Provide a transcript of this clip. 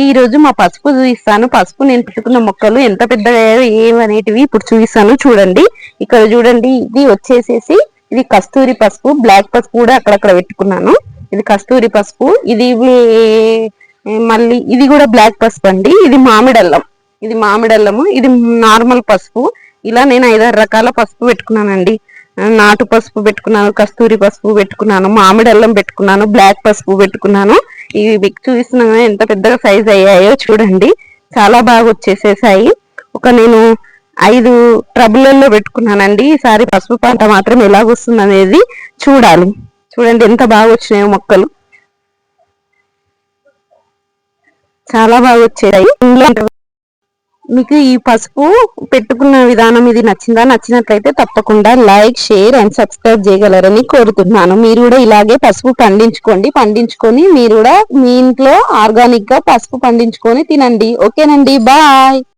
ఈ రోజు మా పసుపు చూపిస్తాను. పసుపు నేను పెట్టుకున్న మొక్కలు ఎంత పెద్దగా ఏమనేటివి ఇప్పుడు చూపిస్తాను. చూడండి. ఇక్కడ చూడండి. ఇది వచ్చేసేసి ఇది కస్తూరి పసుపు. బ్లాక్ పసుపు కూడా అక్కడక్కడ పెట్టుకున్నాను. ఇది కస్తూరి పసుపు. ఇది మళ్ళీ ఇది కూడా బ్లాక్ పసుపు అండి. ఇది మామిడల్లం. ఇది మామిడల్లము. ఇది నార్మల్ పసుపు. ఇలా నేను ఐదారు రకాల పసుపు పెట్టుకున్నానండి. నాటు పసుపు పెట్టుకున్నాను కస్తూరి పసుపు పెట్టుకున్నాను మామిడి అల్లం పెట్టుకున్నాను బ్లాక్ పసుపు పెట్టుకున్నాను. ఇవి చూపిస్తున్నాను ఎంత పెద్దగా సైజ్ అయ్యాయో చూడండి. చాలా బాగా వచ్చేసేసాయి. ఒక నేను ఐదు ట్రబుల్లో పెట్టుకున్నానండి. ఈసారి పసుపు పంట మాత్రం ఎలాగొస్తుంది అనేది చూడాలి. చూడండి ఎంత బాగా వచ్చినాయో మొక్కలు. చాలా బాగా వచ్చాయి మీకు ఈ పసుపు పెట్టుకున్న విధానం ఇది నచ్చిందా? నచ్చినట్లయితే తప్పకుండా లైక్ షేర్ అండ్ సబ్స్క్రైబ్ చేయగలరని కోరుతున్నాను. మీరు కూడా ఇలాగే పసుపు పండించుకోండి. పండించుకొని మీరు కూడా మీ ఇంట్లో ఆర్గానిక్గా పసుపు పండించుకొని తినండి. ఓకేనండి. బాయ్.